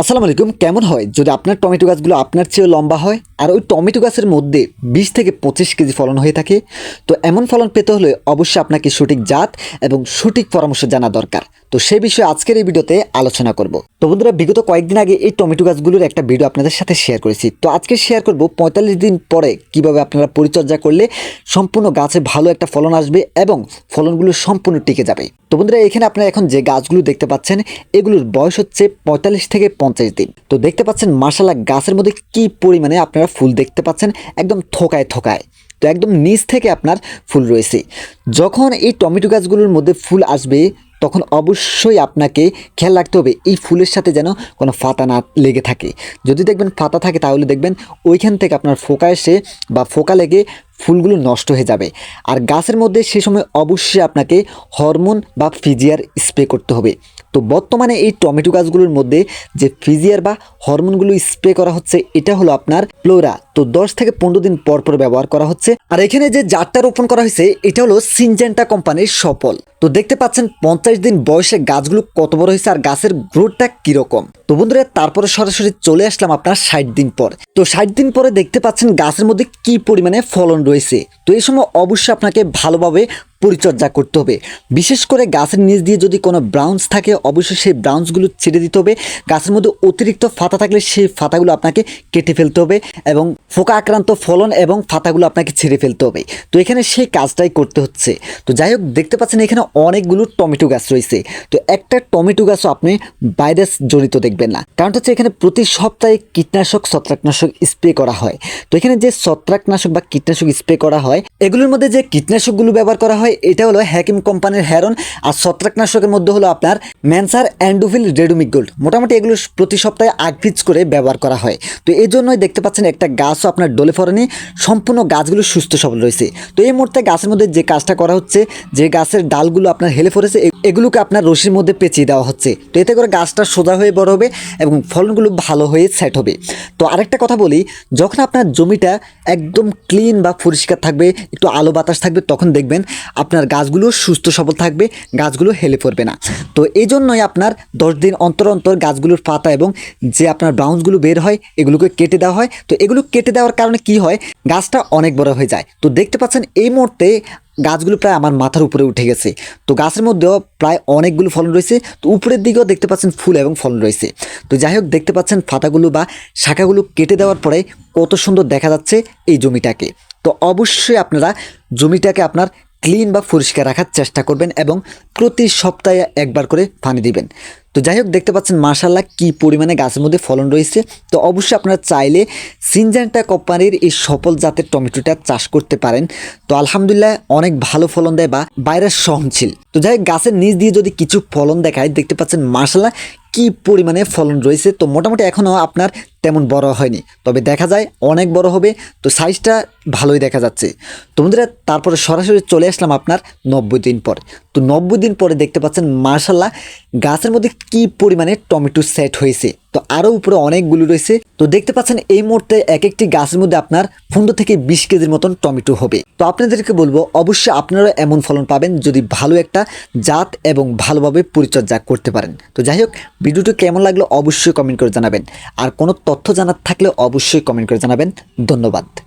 আসসালামু আলাইকুম, কেমন হয়? যদি আপনার টমেটো গাছগুলো আপনার চেয়েও লম্বা হয়, আর ওই টমেটো গাছের মধ্যে বিশ থেকে পঁচিশ কেজি ফলন হয়ে থাকে, তো এমন ফলন পেতে হলে অবশ্যই আপনাকে সঠিক জাত এবং সঠিক পরামর্শ জানা দরকার। তো সেই বিষয়ে আজকের এই ভিডিওতে আলোচনা করব। তো বন্ধুরা, বিগত কয়েকদিন আগে এই টমেটো গাছগুলোর একটা ভিডিও আপনাদের সাথে শেয়ার করেছি। তো আজকে শেয়ার করব পঁয়তাল্লিশ দিন পরে কীভাবে আপনারা পরিচর্যা করলে সম্পূর্ণ গাছে ভালো একটা ফলন আসবে এবং ফলনগুলো সম্পূর্ণ টিকে যাবে। তো বন্ধুরা, এখানে আপনারা এখন যে গাছগুলো দেখতে পাচ্ছেন, এগুলোর বয়স হচ্ছে পঁয়তাল্লিশ থেকে পঞ্চাশ দিন। তো দেখতে পাচ্ছেন মাসালা গাছের মধ্যে কি পরিমাণে আপনারা ফুল দেখতে পাচ্ছেন? একদম থোকায় থোকায়। তো একদম নিচ থেকে আপনার ফুল রয়েছে। যখন এই টমেটো গাছগুলোর মধ্যে ফুল আসবে, তখন অবশ্যই আপনাকে খেয়াল রাখতে হবে, এই ফুলের সাথে যেন কোনো ফাতা না লেগে থাকে। যদি দেখবেন ফাতা থাকে, তাহলে দেখবেন ওইখান থেকে আপনার ফোকা এসে বা ফোকা লেগে ফুলগুলো নষ্ট হয়ে যাবে। আর গাছের মধ্যে সে সময় অবশ্যই আপনাকে হরমোন বা ফিজিয়ার স্প্রে করতে হবে। তো বর্তমানে এই টমেটো গাছগুলোর মধ্যে যে ফিজিয়ার বা হরমোনগুলো স্প্রে করা হচ্ছে, এটা হলো আপনার প্লোরা তো দশ থেকে পনেরো দিন পর পর ব্যবহার করা হচ্ছে। আর এখানে যে জারটা রোপণ করা হয়েছে, এটা হলো সিনজেন্টা কোম্পানির সফল। তো দেখতে পাচ্ছেন, পঞ্চাশ দিন বয়সে গাছগুলো কত বড় হয়েছে আর গাছের গ্রোথটা কীরকম। তো বন্ধুরা, তারপরে সরাসরি চলে আসলাম আপনার ষাট দিন পর। তো ষাট দিন পরে দেখতে পাচ্ছেন গাছের মধ্যে কি পরিমাণে ফলন রয়েছে। তো এই সময় অবশ্যই আপনাকে ভালোভাবে পরিচর্যা করতে হবে। বিশেষ করে গাছের নিচ দিয়ে যদি কোনো ব্রাউন্স থাকে, অবশ্যই সেই ব্রাউন্সগুলো ছেড়ে দিতে হবে। গাছের মধ্যে অতিরিক্ত ফাতা থাকলে সেই ফাতাগুলো আপনাকে কেটে ফেলতে হবে এবং ফোকা আক্রান্ত ফলন এবং ফাতাগুলো আপনাকে ছেড়ে ফেলতে হবে। তো এখানে সেই কাজটাই করতে হচ্ছে। তো যাই হোক, দেখতে পাচ্ছেন এখানে অনেকগুলো টমেটো গাছ রয়েছে। তো একটা টমেটো গাছও আপনি ভাইরাস জড়িত দেখবেন না। কারণ হচ্ছে এখানে প্রতি সপ্তাহে কীটনাশক, ছত্রাকনাশক স্প্রে করা হয়। তো এখানে যে ছত্রাকনাশক বা কীটনাশক স্প্রে করা হয়, এগুলোর মধ্যে যে কীটনাশকগুলো ব্যবহার করা হয় এটা হলো হ্যাকিম কোম্পানির হ্যারন আর ছত্রাকনাশকের মধ্যে হলো আপনার ম্যানসার অ্যান্ডোভিল রেডোমিক গোল্ড মোটামুটি এগুলো প্রতি সপ্তাহে আগপিচ করে ব্যবহার করা হয়। তো এই জন্যই দেখতে পাচ্ছেন একটা গাছও আপনার ডলে ফরনি, সম্পূর্ণ গাছগুলো সুস্থ সবল রয়েছে। তো এই মুহূর্তে গাছের মধ্যে যে কাজটা করা হচ্ছে, যে গাছের ডালগুলো আপনার হেলে এ- এগুলোকে আপনার রশির মধ্যে পেঁচিয়ে দেওয়া হচ্ছে। তো এতে করে গাছটা সোজা হয়ে বড় হবে এবং ফলনগুলো ভালো হয়ে সেট হবে। তো আরেকটা কথা বলি, যখন আপনার জমিটা একদম ক্লিন বা পরিষ্কার থাকবে, একটু আলো বাতাস থাকবে, তখন দেখবেন আপনার গাছগুলো সুস্থ সবল থাকবে, গাছগুলো হেলে পড়বে না। তো এই জন্যই আপনার দশ দিন অন্তর অন্তর গাছগুলোর পাতা এবং যে আপনার ব্রাউন্সগুলো বের হয়, এগুলোকে কেটে দেওয়া হয়। তো এগুলো কেটে দেওয়ার কারণে কি হয়, গাছটা অনেক বড় হয়ে যায়। তো দেখতে পাচ্ছেন, এই মুহূর্তে গাছগুলো প্রায় আমার মাথার উপরে উঠে গেছে। তো গাছের মধ্যেও প্রায় অনেকগুলো ফলন রয়েছে। তো উপরের দিকেও দেখতে পাচ্ছেন ফুল এবং ফলন রয়েছে। তো যাই হোক, দেখতে পাচ্ছেন ফাতাগুলো বা শাখাগুলো কেটে দেওয়ার পরে কত সুন্দর দেখা যাচ্ছে এই জমিটাকে। তো অবশ্যই আপনারা জমিটাকে আপনার ক্লিন বা পরিষ্কার রাখার চেষ্টা করবেন এবং প্রতি সপ্তাহে একবার করে পানি দিবেন। তো যাই হোক, দেখতে পাচ্ছেন মার্শাল্লাহ কী পরিমাণে গাছের মধ্যে ফলন রয়েছে। তো অবশ্যই আপনারা চাইলে সিনজেন্টা কোম্পানির এই সফল জাতের টমেটোটা চাষ করতে পারেন। তো আলহামদুলিল্লাহ অনেক ভালো ফলন দেয় বা বাইরের সহনশীল। তো যাই হোক, গাছের নিচ দিয়ে যদি কিছু ফলন দেখায়, দেখতে পাচ্ছেন মার্শাল্লাহ কি পরিমাণে ফলন রয়েছে। তো মোটামুটি এখনও আপনার তেমন বড় হয়নি। তবে দেখা যায় অনেক বড় হবে, তো সাইজটা ভালোই দেখা যাচ্ছে। তো বন্ধুরা, তারপরে সরাসরি চলে আসলাম আপনার নব্বই দিন পর। তো নব্বই দিন পরে দেখতে পাচ্ছেন মার্শাল্লাহ গাছের মধ্যে কি পরিমাণে টমেটো সেট হয়েছে। তো আরও উপরে অনেকগুলো রয়েছে। তো দেখতে পাচ্ছেন, এই মুহূর্তে এক একটি গাছের মধ্যে আপনার পনেরো থেকে বিশ কেজির মতন টমেটো হবে। তো আপনাদেরকে বলব, অবশ্যই আপনারা এমন ফলন পাবেন যদি ভালো একটা জাত এবং ভালোভাবে পরিচর্যা করতে পারেন। তো যাই হোক, ভিডিওটি কেমন লাগল অবশ্যই কমেন্ট করে জানাবেন। আর কোনো তথ্য জানার থাকলে অবশ্যই কমেন্ট করে জানাবেন। ধন্যবাদ।